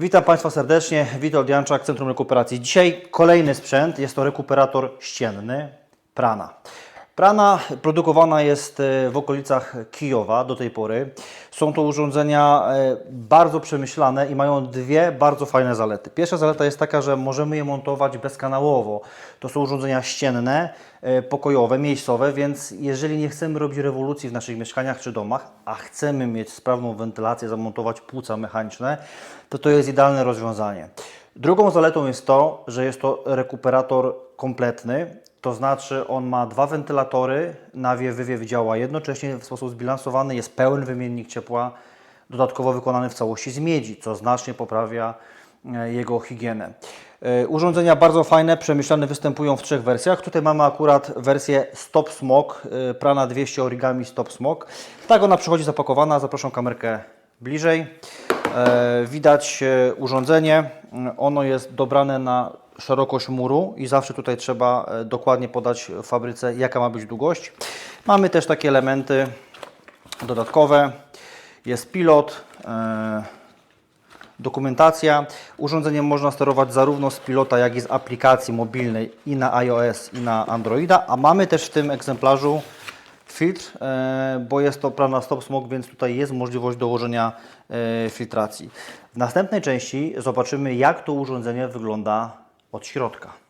Witam Państwa serdecznie, Witold Janczak, Centrum Rekuperacji. Dzisiaj kolejny sprzęt, jest to rekuperator ścienny Prana. Prana produkowana jest e, w okolicach Kijowa do tej pory. Są to urządzenia e, bardzo przemyślane i mają dwie bardzo fajne zalety. Pierwsza zaleta jest taka, że możemy je montować bezkanałowo. To są urządzenia ścienne, e, pokojowe, miejscowe, więc jeżeli nie chcemy robić rewolucji w naszych mieszkaniach czy domach, a chcemy mieć sprawną wentylację, zamontować płuca mechaniczne, to to jest idealne rozwiązanie. Drugą zaletą jest to, że jest to rekuperator kompletny, to znaczy on ma dwa wentylatory, nawiew, wywiew działa jednocześnie w sposób zbilansowany, jest pełen wymiennik ciepła, dodatkowo wykonany w całości z miedzi, co znacznie poprawia e, jego higienę. E, Urządzenia bardzo fajne, przemyślane, występują w trzech wersjach. Tutaj mamy akurat wersję Stop Smog, e, Prana 200 Origami Stop Smog. Tak ona przychodzi zapakowana, zapraszam kamerkę bliżej. E, Widać urządzenie, ono jest dobrane na szerokość muru i zawsze tutaj trzeba e, dokładnie podać fabryce jaka ma być długość. Mamy też takie elementy dodatkowe, jest pilot, e, dokumentacja. Urządzeniem można sterować zarówno z pilota, jak i z aplikacji mobilnej i na iOS i na Androida, a mamy też w tym egzemplarzu filtr, e, bo jest to prana stop smog, więc tutaj jest możliwość dołożenia e, filtracji. W następnej części zobaczymy jak to urządzenie wygląda od środka.